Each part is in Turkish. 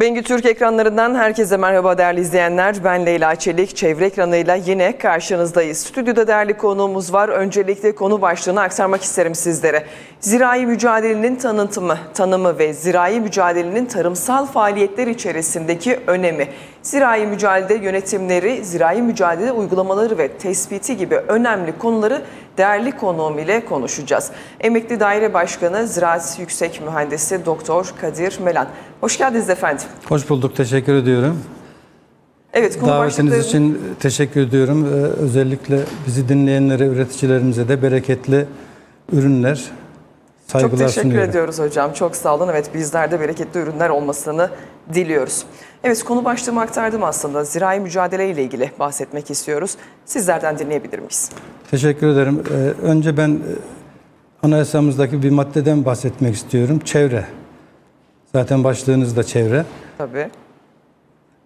Bengü Türk ekranlarından herkese merhaba değerli izleyenler. Ben Leyla Çelik. Çevre ekranıyla yine karşınızdayız. Stüdyoda değerli konuğumuz var. Öncelikle konu başlığını aktarmak isterim sizlere. Zirai mücadelenin tanıtımı, tanımı ve zirai mücadelenin tarımsal faaliyetler içerisindeki önemi. Zirai mücadele yönetimleri, zirai mücadele uygulamaları ve tespiti gibi önemli konuları değerli konuğum ile konuşacağız. Emekli Daire Başkanı Ziraat Yüksek Mühendisi Doktor Kadir Melan. Hoş geldiniz efendim. Hoş bulduk, teşekkür ediyorum. Evet, konu Davetiniz başlıkları- için teşekkür ediyorum. Özellikle bizi dinleyenlere, üreticilerimize de bereketli ürünler, Çok saygılar teşekkür sunuyorum. ediyoruz hocam. Çok sağ olun. Evet bizler de bereketli ürünler olmasını diliyoruz. Evet konu başlığımı aktardım aslında. Zirai mücadele ile ilgili bahsetmek istiyoruz. Sizlerden dinleyebilir miyiz? Teşekkür ederim. Ee, önce ben e, anayasamızdaki bir maddeden bahsetmek istiyorum. Çevre. Zaten başlığınız da çevre. Tabii.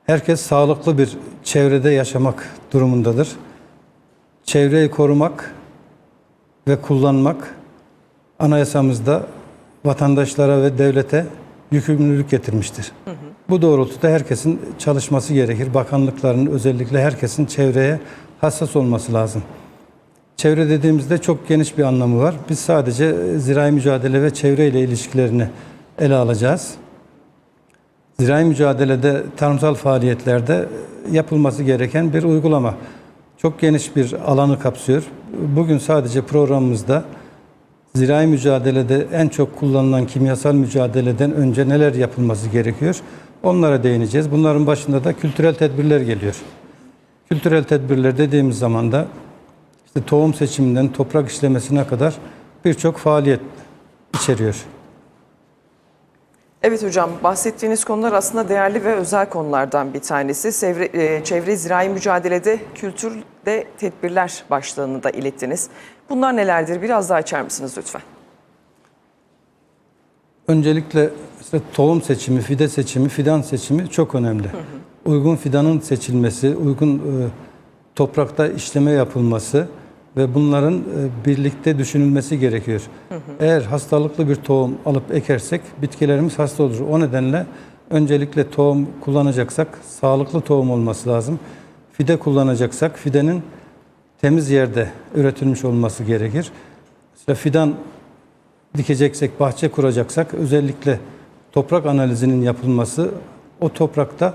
Herkes sağlıklı bir çevrede yaşamak durumundadır. Çevreyi korumak ve kullanmak anayasamızda vatandaşlara ve devlete yükümlülük getirmiştir. Bu doğrultuda herkesin çalışması gerekir. Bakanlıkların özellikle herkesin çevreye hassas olması lazım. Çevre dediğimizde çok geniş bir anlamı var. Biz sadece e, zirai mücadele ve çevre ile ilişkilerini ele alacağız. Zirai mücadelede, tarımsal faaliyetlerde yapılması gereken bir uygulama. Çok geniş bir alanı kapsıyor. Bugün sadece programımızda zirai mücadelede en çok kullanılan kimyasal mücadeleden önce neler yapılması gerekiyor? Onlara değineceğiz. Bunların başında da kültürel tedbirler geliyor. Kültürel tedbirler dediğimiz zaman da işte tohum seçiminden toprak işlemesine kadar birçok faaliyet içeriyor. Evet hocam bahsettiğiniz konular aslında değerli ve özel konulardan bir tanesi. Çevre, e, çevre zirai mücadelede kültürde tedbirler başlığını da ilettiniz. Bunlar nelerdir? Biraz daha açar mısınız lütfen? Öncelikle işte tohum seçimi, fide seçimi, fidan seçimi çok önemli. Uygun fidanın seçilmesi, uygun e, toprakta işleme yapılması ve bunların e, birlikte düşünülmesi gerekiyor. Eğer hastalıklı bir tohum alıp ekersek bitkilerimiz hasta olur. O nedenle öncelikle tohum kullanacaksak sağlıklı tohum olması lazım. Fide kullanacaksak fidenin temiz yerde üretilmiş olması gerekir. Mesela fidan dikeceksek, bahçe kuracaksak özellikle toprak analizinin yapılması, o toprakta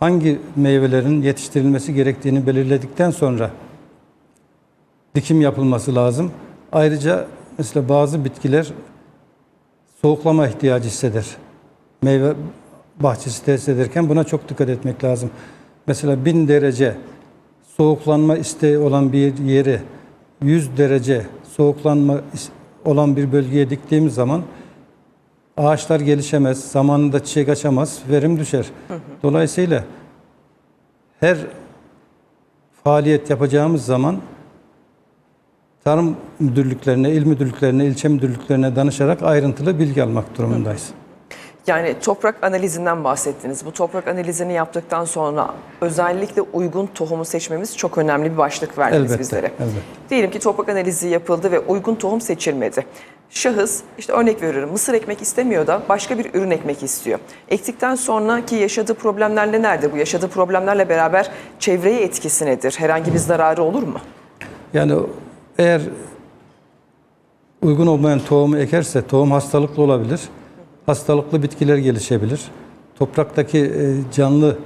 hangi meyvelerin yetiştirilmesi gerektiğini belirledikten sonra dikim yapılması lazım. Ayrıca mesela bazı bitkiler soğuklama ihtiyacı hisseder. Meyve bahçesi tesis ederken buna çok dikkat etmek lazım. Mesela 1000 derece soğuklanma isteği olan bir yeri 100 derece soğuklanma olan bir bölgeye diktiğimiz zaman ağaçlar gelişemez, zamanında çiçek açamaz, verim düşer. Dolayısıyla her faaliyet yapacağımız zaman tarım müdürlüklerine, il müdürlüklerine, ilçe müdürlüklerine danışarak ayrıntılı bilgi almak durumundayız. Yani toprak analizinden bahsettiniz. Bu toprak analizini yaptıktan sonra özellikle uygun tohumu seçmemiz çok önemli bir başlık verdiniz Elbette, bizlere. elbette. Diyelim ki toprak analizi yapıldı ve uygun tohum seçilmedi. Şahıs, işte örnek veriyorum, mısır ekmek istemiyor da başka bir ürün ekmek istiyor. Ektikten sonraki yaşadığı problemler nelerdir? Bu yaşadığı problemlerle beraber çevreye etkisi nedir? Herhangi bir zararı olur mu? Yani eğer uygun olmayan tohumu ekerse tohum hastalıklı olabilir. Hastalıklı bitkiler gelişebilir. Topraktaki e, canlı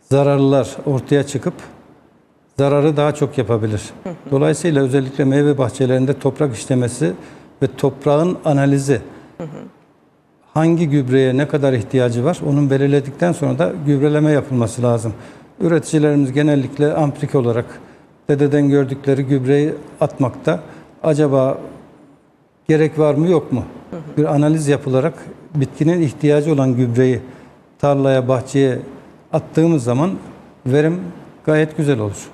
zararlılar ortaya çıkıp zararı daha çok yapabilir. Dolayısıyla özellikle meyve bahçelerinde toprak işlemesi ve toprağın analizi hangi gübreye ne kadar ihtiyacı var onun belirledikten sonra da gübreleme yapılması lazım. Üreticilerimiz genellikle amplik olarak dededen gördükleri gübreyi atmakta. Acaba gerek var mı yok mu? Bir analiz yapılarak bitkinin ihtiyacı olan gübreyi tarlaya, bahçeye attığımız zaman verim gayet güzel olur.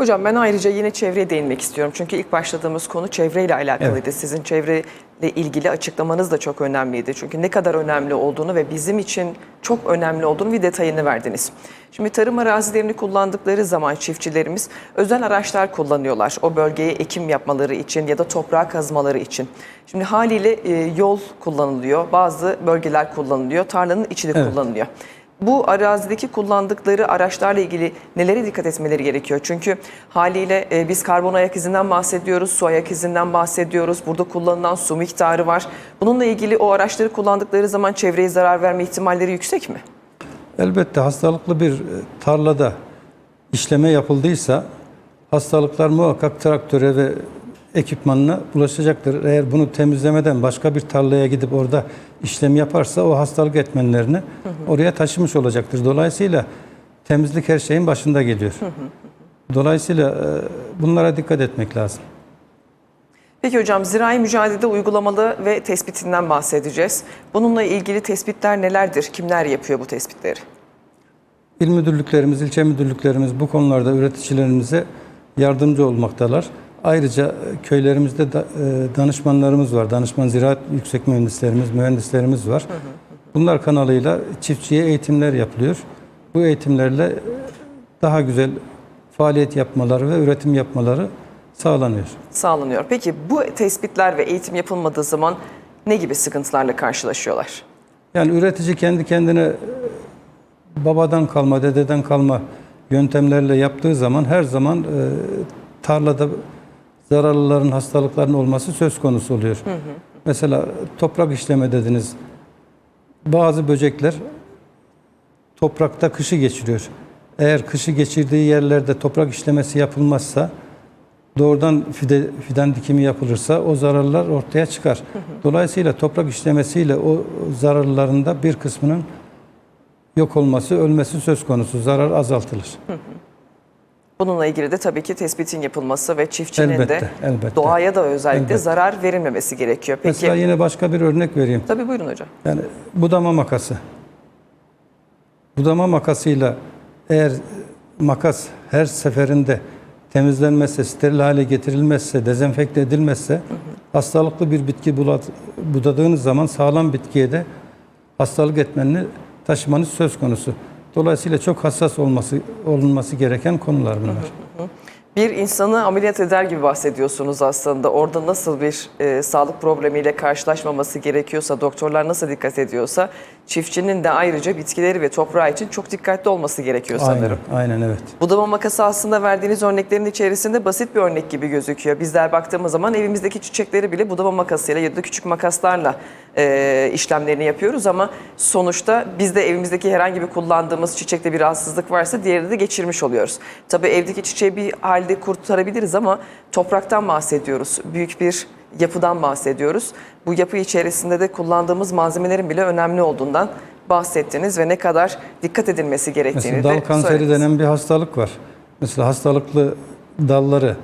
Hocam ben ayrıca yine çevreye değinmek istiyorum. Çünkü ilk başladığımız konu çevreyle alakalıydı. Sizin çevreyle ilgili açıklamanız da çok önemliydi. Çünkü ne kadar önemli olduğunu ve bizim için çok önemli olduğunu bir detayını verdiniz. Şimdi tarım arazilerini kullandıkları zaman çiftçilerimiz özel araçlar kullanıyorlar. O bölgeye ekim yapmaları için ya da toprağı kazmaları için. Şimdi haliyle e, yol kullanılıyor, bazı bölgeler kullanılıyor, tarlanın içi de Evet. kullanılıyor. Bu arazideki kullandıkları araçlarla ilgili nelere dikkat etmeleri gerekiyor? Çünkü haliyle e, biz karbon ayak izinden bahsediyoruz, su ayak izinden bahsediyoruz. Burada kullanılan su miktarı var. Bununla ilgili o araçları kullandıkları zaman çevreye zarar verme ihtimalleri yüksek mi? Elbette hastalıklı bir e, tarlada işleme yapıldıysa hastalıklar muhakkak traktöre ve ekipmanına bulaşacaktır. Eğer bunu temizlemeden başka bir tarlaya gidip orada işlem yaparsa o hastalık etmenlerini oraya taşımış olacaktır. Dolayısıyla temizlik her şeyin başında geliyor. Dolayısıyla e, bunlara dikkat etmek lazım. Peki hocam zirai mücadelede uygulamalı ve tespitinden bahsedeceğiz. Bununla ilgili tespitler nelerdir? Kimler yapıyor bu tespitleri? İl müdürlüklerimiz, ilçe müdürlüklerimiz bu konularda üreticilerimize yardımcı olmaktalar. Ayrıca köylerimizde da, e, danışmanlarımız var. Danışman ziraat yüksek mühendislerimiz, mühendislerimiz var. Bunlar kanalıyla çiftçiye eğitimler yapılıyor. Bu eğitimlerle daha güzel faaliyet yapmaları ve üretim yapmaları sağlanıyor. Sağlanıyor. Peki bu tespitler ve eğitim yapılmadığı zaman ne gibi sıkıntılarla karşılaşıyorlar? Yani üretici kendi kendine e, babadan kalma, dededen kalma yöntemlerle yaptığı zaman her zaman e, tarlada zararlıların, hastalıkların olması söz konusu oluyor. Mesela toprak işleme dediniz. Bazı böcekler toprakta kışı geçiriyor. Eğer kışı geçirdiği yerlerde toprak işlemesi yapılmazsa doğrudan fide, fidan dikimi yapılırsa o zararlar ortaya çıkar. Dolayısıyla toprak işlemesiyle o zararların da bir kısmının yok olması, ölmesi söz konusu. Zarar azaltılır. Bununla ilgili de tabii ki tespitin yapılması ve çiftçinin de Elbette, elbette. doğaya da özellikle Elbette. zarar verilmemesi gerekiyor. Peki Mesela yine başka bir örnek vereyim. tabii buyurun hocam. Yani budama makası. Budama makasıyla eğer makas her seferinde temizlenmezse, steril hale getirilmezse, dezenfekte edilmezse hastalıklı bir bitki bulat- budadığınız zaman sağlam bitkiye de hastalık etmenini taşımanız söz konusu. Dolayısıyla çok hassas olması olunması gereken konular bunlar. Bir insanı ameliyat eder gibi bahsediyorsunuz aslında. Orada nasıl bir e, sağlık problemiyle karşılaşmaması gerekiyorsa, doktorlar nasıl dikkat ediyorsa, çiftçinin de ayrıca bitkileri ve toprağı için çok dikkatli olması gerekiyor sanırım. Aynen, aynen evet. Budama makası aslında verdiğiniz örneklerin içerisinde basit bir örnek gibi gözüküyor. Bizler baktığımız zaman evimizdeki çiçekleri bile budama makasıyla ya da küçük makaslarla e, işlemlerini yapıyoruz ama sonuçta biz de evimizdeki herhangi bir kullandığımız çiçekte bir rahatsızlık varsa diğerini de geçirmiş oluyoruz. Tabii evdeki çiçeği bir halde kurtarabiliriz ama topraktan bahsediyoruz. Büyük bir yapıdan bahsediyoruz. Bu yapı içerisinde de kullandığımız malzemelerin bile önemli olduğundan bahsettiniz ve ne kadar dikkat edilmesi gerektiğini Mesela dal de kanseri söylediniz. denen bir hastalık var. Mesela hastalıklı dalları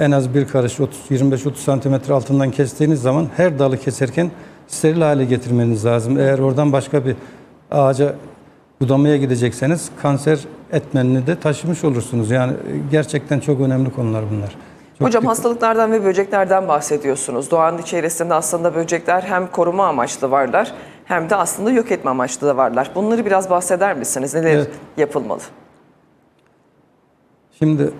en az bir karış 30 25-30 santimetre altından kestiğiniz zaman her dalı keserken steril hale getirmeniz lazım. Eğer oradan başka bir ağaca budamaya gidecekseniz kanser etmenini de taşımış olursunuz. Yani gerçekten çok önemli konular bunlar. Hocam hastalıklardan ve böceklerden bahsediyorsunuz. Doğanın içerisinde aslında böcekler hem koruma amaçlı varlar hem de aslında yok etme amaçlı da varlar. Bunları biraz bahseder misiniz? Neler Evet. yapılmalı? Şimdi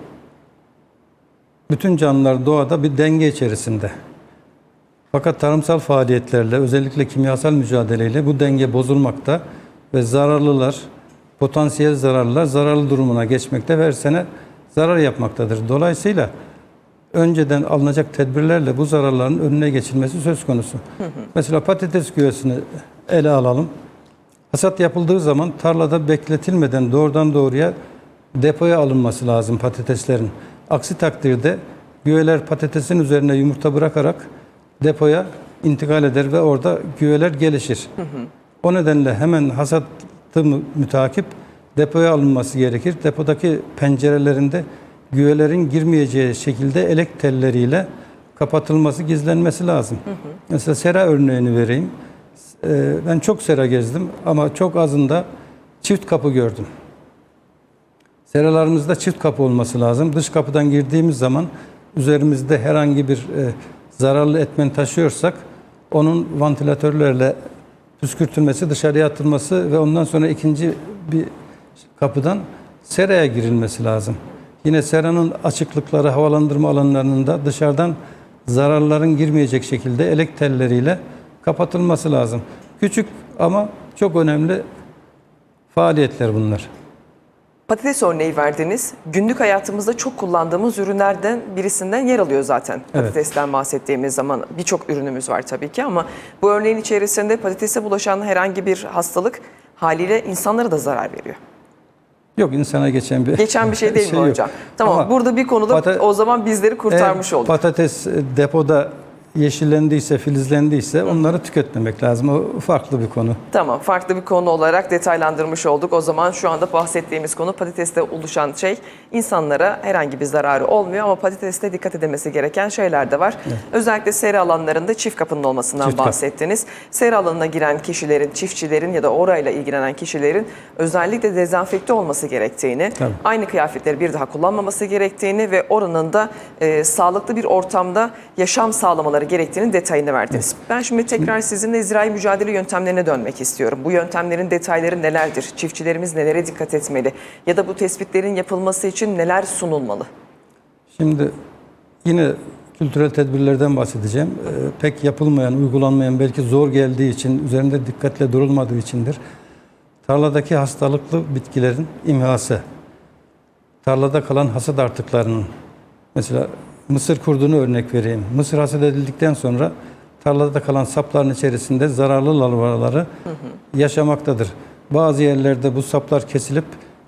bütün canlılar doğada bir denge içerisinde. Fakat tarımsal faaliyetlerle özellikle kimyasal mücadeleyle bu denge bozulmakta ve zararlılar, potansiyel zararlılar zararlı durumuna geçmekte ve her sene zarar yapmaktadır. Dolayısıyla önceden alınacak tedbirlerle bu zararların önüne geçilmesi söz konusu. Mesela patates güvesini ele alalım. Hasat yapıldığı zaman tarlada bekletilmeden doğrudan doğruya depoya alınması lazım patateslerin. Aksi takdirde güveler patatesin üzerine yumurta bırakarak depoya intikal eder ve orada güveler gelişir. O nedenle hemen hasatı mü- mütakip depoya alınması gerekir. Depodaki pencerelerinde güvelerin girmeyeceği şekilde elek telleriyle kapatılması, gizlenmesi lazım. Mesela sera örneğini vereyim. Ee, Ben çok sera gezdim ama çok azında çift kapı gördüm. Seralarımızda çift kapı olması lazım. Dış kapıdan girdiğimiz zaman üzerimizde herhangi bir e, zararlı etmen taşıyorsak onun vantilatörlerle püskürtülmesi, dışarıya atılması ve ondan sonra ikinci bir kapıdan seraya girilmesi lazım. Yine seranın açıklıkları, havalandırma alanlarının da dışarıdan zararların girmeyecek şekilde elek telleriyle kapatılması lazım. Küçük ama çok önemli faaliyetler bunlar. Patates örneği verdiniz. Günlük hayatımızda çok kullandığımız ürünlerden birisinden yer alıyor zaten. Patatesten bahsettiğimiz zaman birçok ürünümüz var tabii ki ama bu örneğin içerisinde patatese bulaşan herhangi bir hastalık haliyle insanlara da zarar veriyor. Yok insana geçen bir Geçen bir şey değil mi yok. hocam? Tamam Ama burada bir konuda o zaman bizleri kurtarmış Eğer olduk. Patates e, depoda yeşillendiyse, filizlendiyse onları tüketmemek lazım. O farklı bir konu. Tamam farklı bir konu olarak detaylandırmış olduk. O zaman şu anda bahsettiğimiz konu patateste oluşan şey insanlara herhangi bir zararı olmuyor ama patateste dikkat edilmesi gereken şeyler de var. Özellikle sera alanlarında çift kapının olmasından Çift kapı. bahsettiniz. Sera alanına giren kişilerin, çiftçilerin ya da orayla ilgilenen kişilerin özellikle dezenfekte olması gerektiğini, Tabii. aynı kıyafetleri bir daha kullanmaması gerektiğini ve oranın da e, sağlıklı bir ortamda yaşam sağlamaları gerektiğini detayını verdiniz. Ben şimdi tekrar sizinle zirai mücadele yöntemlerine dönmek istiyorum. Bu yöntemlerin detayları nelerdir? Çiftçilerimiz nelere dikkat etmeli? Ya da bu tespitlerin yapılması için neler sunulmalı? Şimdi yine kültürel tedbirlerden bahsedeceğim. Ee, pek yapılmayan, uygulanmayan, belki zor geldiği için, üzerinde dikkatle durulmadığı içindir. Tarladaki hastalıklı bitkilerin imhası, tarlada kalan hasat artıklarının, mesela mısır kurduğunu örnek vereyim. Mısır hasat edildikten sonra tarlada kalan sapların içerisinde zararlı larvaları yaşamaktadır. Bazı yerlerde bu saplar kesilip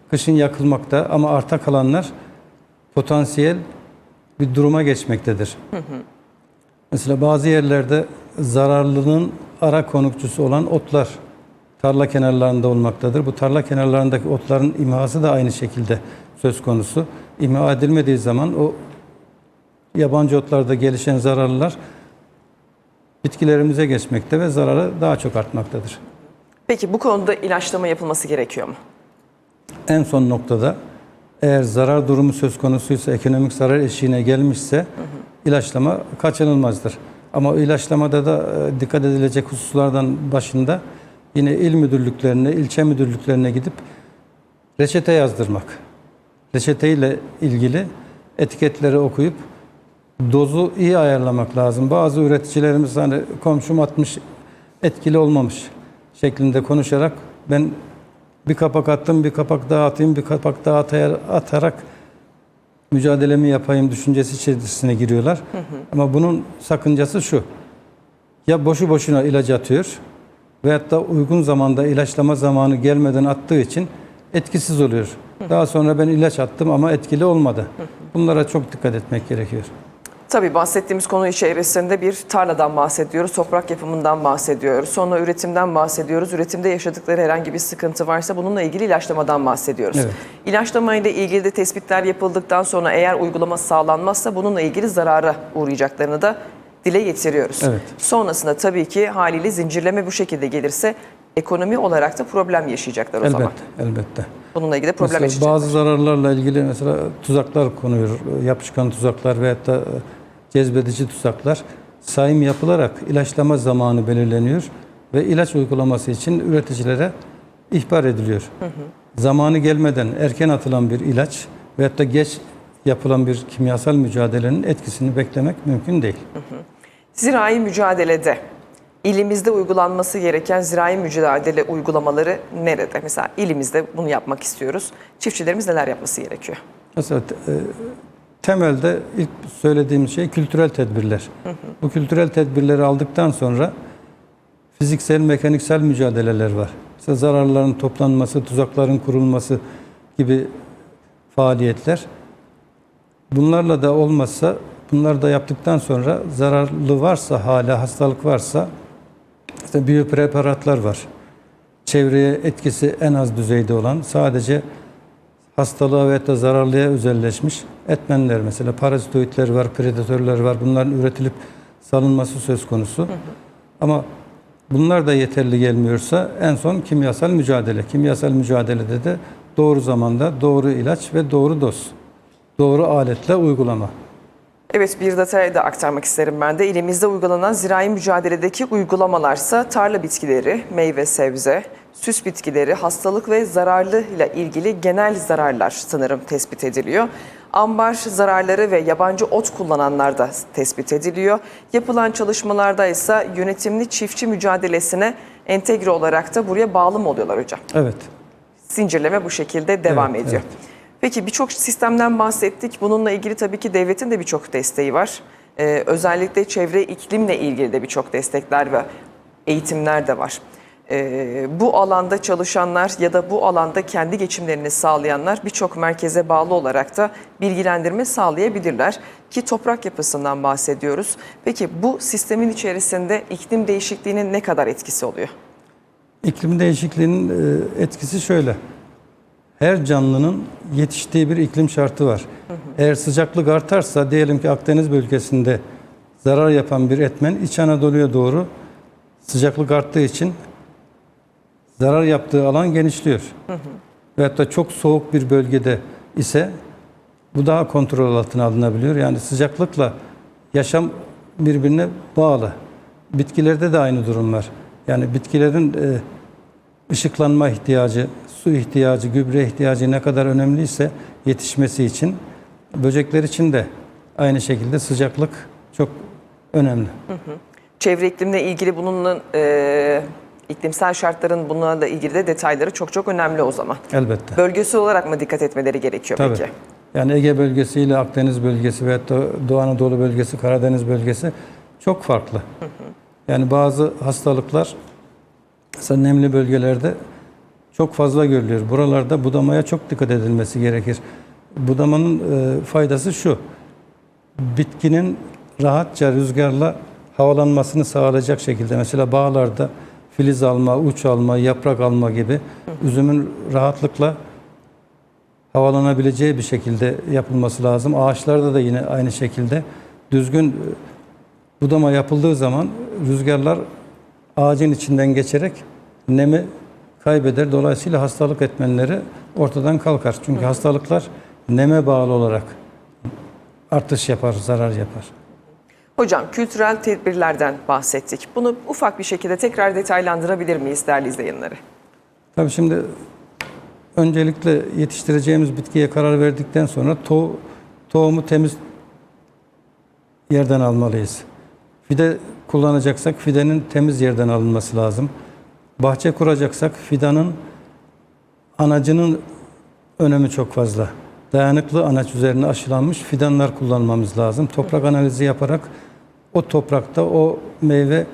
kışın yakılmakta ama arta kalanlar potansiyel bir duruma geçmektedir. Mesela bazı yerlerde zararlının ara konukçusu olan otlar tarla kenarlarında olmaktadır. Bu tarla kenarlarındaki otların imhası da aynı şekilde söz konusu. İmha edilmediği zaman o yabancı otlarda gelişen zararlılar bitkilerimize geçmekte ve zararı daha çok artmaktadır. Peki bu konuda ilaçlama yapılması gerekiyor mu? En son noktada eğer zarar durumu söz konusuysa, ekonomik zarar eşiğine gelmişse ilaçlama kaçınılmazdır. Ama ilaçlamada da e, dikkat edilecek hususlardan başında yine il müdürlüklerine, ilçe müdürlüklerine gidip reçete yazdırmak. Reçeteyle ilgili etiketleri okuyup dozu iyi ayarlamak lazım. Bazı üreticilerimiz hani komşum atmış etkili olmamış şeklinde konuşarak ben bir kapak attım, bir kapak daha atayım, bir kapak daha atarak mücadelemi yapayım düşüncesi içerisine giriyorlar. Ama bunun sakıncası şu. Ya boşu boşuna ilaç atıyor veyahut da uygun zamanda ilaçlama zamanı gelmeden attığı için etkisiz oluyor. Daha sonra ben ilaç attım ama etkili olmadı. Bunlara çok dikkat etmek gerekiyor. Tabii bahsettiğimiz konu içerisinde bir tarladan bahsediyoruz, toprak yapımından bahsediyoruz, sonra üretimden bahsediyoruz. Üretimde yaşadıkları herhangi bir sıkıntı varsa bununla ilgili ilaçlamadan bahsediyoruz. Evet. İlaçlama ile ilgili de tespitler yapıldıktan sonra eğer uygulama sağlanmazsa bununla ilgili zarara uğrayacaklarını da dile getiriyoruz. Evet. Sonrasında tabii ki haliyle zincirleme bu şekilde gelirse ekonomi olarak da problem yaşayacaklar o zaman. Elbette, elbette. Bununla ilgili problem Mesela yaşayacaklar. bazı zararlarla ilgili mesela tuzaklar konuyor. Yapışkan tuzaklar veyahut da cezbedici tuzaklar sayım yapılarak ilaçlama zamanı belirleniyor ve ilaç uygulaması için üreticilere ihbar ediliyor. Zamanı gelmeden erken atılan bir ilaç veyahut da geç yapılan bir kimyasal mücadelenin etkisini beklemek mümkün değil. Zirai mücadelede ilimizde uygulanması gereken zirai mücadele uygulamaları nerede? Mesela ilimizde bunu yapmak istiyoruz. Çiftçilerimiz neler yapması gerekiyor? Mesela e, temelde ilk söylediğim şey kültürel tedbirler. Bu kültürel tedbirleri aldıktan sonra fiziksel, mekaniksel mücadeleler var. Mesela zararların toplanması, tuzakların kurulması gibi faaliyetler. Bunlarla da olmazsa, bunları da yaptıktan sonra zararlı varsa, hala hastalık varsa işte biyopreparatlar var. Çevreye etkisi en az düzeyde olan sadece hastalığa ve da zararlıya özelleşmiş etmenler mesela parazitoidler var, predatörler var. Bunların üretilip salınması söz konusu. Ama bunlar da yeterli gelmiyorsa en son kimyasal mücadele. Kimyasal mücadelede de doğru zamanda doğru ilaç ve doğru doz. Doğru aletle uygulama. Evet bir detay da aktarmak isterim ben de. İlimizde uygulanan zirai mücadeledeki uygulamalarsa tarla bitkileri, meyve sebze, süs bitkileri, hastalık ve zararlı ile ilgili genel zararlar sanırım tespit ediliyor. Ambar zararları ve yabancı ot kullananlar da tespit ediliyor. Yapılan çalışmalarda ise yönetimli çiftçi mücadelesine entegre olarak da buraya bağlı mı oluyorlar hocam? Evet. Zincirleme bu şekilde devam Evet, ediyor. Peki birçok sistemden bahsettik. Bununla ilgili tabii ki devletin de birçok desteği var. Ee, özellikle çevre iklimle ilgili de birçok destekler ve eğitimler de var. Ee, bu alanda çalışanlar ya da bu alanda kendi geçimlerini sağlayanlar birçok merkeze bağlı olarak da bilgilendirme sağlayabilirler ki toprak yapısından bahsediyoruz. Peki bu sistemin içerisinde iklim değişikliğinin ne kadar etkisi oluyor? İklim değişikliğinin e, etkisi şöyle. Her canlının yetiştiği bir iklim şartı var. Eğer sıcaklık artarsa diyelim ki Akdeniz bölgesinde zarar yapan bir etmen İç Anadolu'ya doğru sıcaklık arttığı için zarar yaptığı alan genişliyor. Veyahut da çok soğuk bir bölgede ise bu daha kontrol altına alınabiliyor. Yani sıcaklıkla yaşam birbirine bağlı. Bitkilerde de aynı durum var. Yani bitkilerin e, ışıklanma ihtiyacı, su ihtiyacı, gübre ihtiyacı ne kadar önemliyse yetişmesi için böcekler için de aynı şekilde sıcaklık çok önemli. Çevre iklimle ilgili bunun e, iklimsel şartların bunlarla ilgili de detayları çok çok önemli o zaman. Elbette. Bölgesi olarak mı dikkat etmeleri gerekiyor Tabii. peki? Yani Ege bölgesi ile Akdeniz bölgesi ve Doğu Anadolu bölgesi, Karadeniz bölgesi çok farklı. Yani bazı hastalıklar mesela nemli bölgelerde çok fazla görülüyor. Buralarda budamaya çok dikkat edilmesi gerekir. Budamanın e, faydası şu. Bitkinin rahatça rüzgarla havalanmasını sağlayacak şekilde mesela bağlarda filiz alma, uç alma, yaprak alma gibi üzümün rahatlıkla havalanabileceği bir şekilde yapılması lazım. Ağaçlarda da yine aynı şekilde düzgün e, budama yapıldığı zaman rüzgarlar ağacın içinden geçerek nemi kaybeder. Dolayısıyla hastalık etmenleri ortadan kalkar. Çünkü hastalıklar neme bağlı olarak artış yapar, zarar yapar. Hocam kültürel tedbirlerden bahsettik. Bunu ufak bir şekilde tekrar detaylandırabilir miyiz değerli izleyenlere? Tabii şimdi öncelikle yetiştireceğimiz bitkiye karar verdikten sonra to tohumu temiz yerden almalıyız. Fide kullanacaksak fidenin temiz yerden alınması lazım. Bahçe kuracaksak fidanın anacının önemi çok fazla. Dayanıklı anaç üzerine aşılanmış fidanlar kullanmamız lazım. Toprak analizi yaparak o toprakta o meyve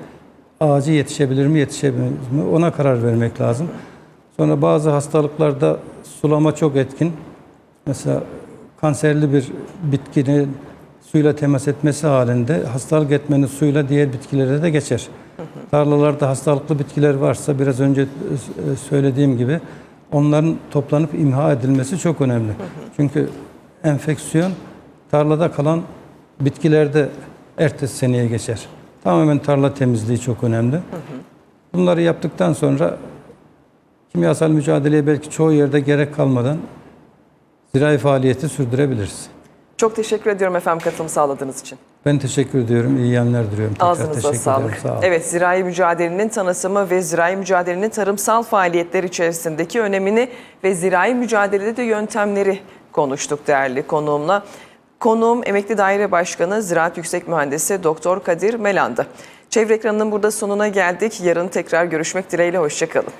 ağacı yetişebilir mi, yetişebilir mi ona karar vermek lazım. Sonra bazı hastalıklarda sulama çok etkin. Mesela kanserli bir bitkinin suyla temas etmesi halinde hastalık etmeni suyla diğer bitkilere de geçer. Tarlalarda hastalıklı bitkiler varsa biraz önce e, söylediğim gibi onların toplanıp imha edilmesi çok önemli. Çünkü enfeksiyon tarlada kalan bitkilerde ertesi seneye geçer. Tamamen tarla temizliği çok önemli. Bunları yaptıktan sonra kimyasal mücadeleye belki çoğu yerde gerek kalmadan zirai faaliyeti sürdürebiliriz. Çok teşekkür ediyorum efendim katılım sağladığınız için. Ben teşekkür ediyorum. İyi yayınlar diliyorum. Tekrar Ağzınıza sağlık. Sağ olun. Evet, zirai mücadelenin tanıtımı ve zirai mücadelenin tarımsal faaliyetler içerisindeki önemini ve zirai mücadelede de yöntemleri konuştuk değerli konuğumla. Konuğum Emekli Daire Başkanı Ziraat Yüksek Mühendisi Doktor Kadir Melan'dı. Çevre ekranının burada sonuna geldik. Yarın tekrar görüşmek dileğiyle. Hoşçakalın.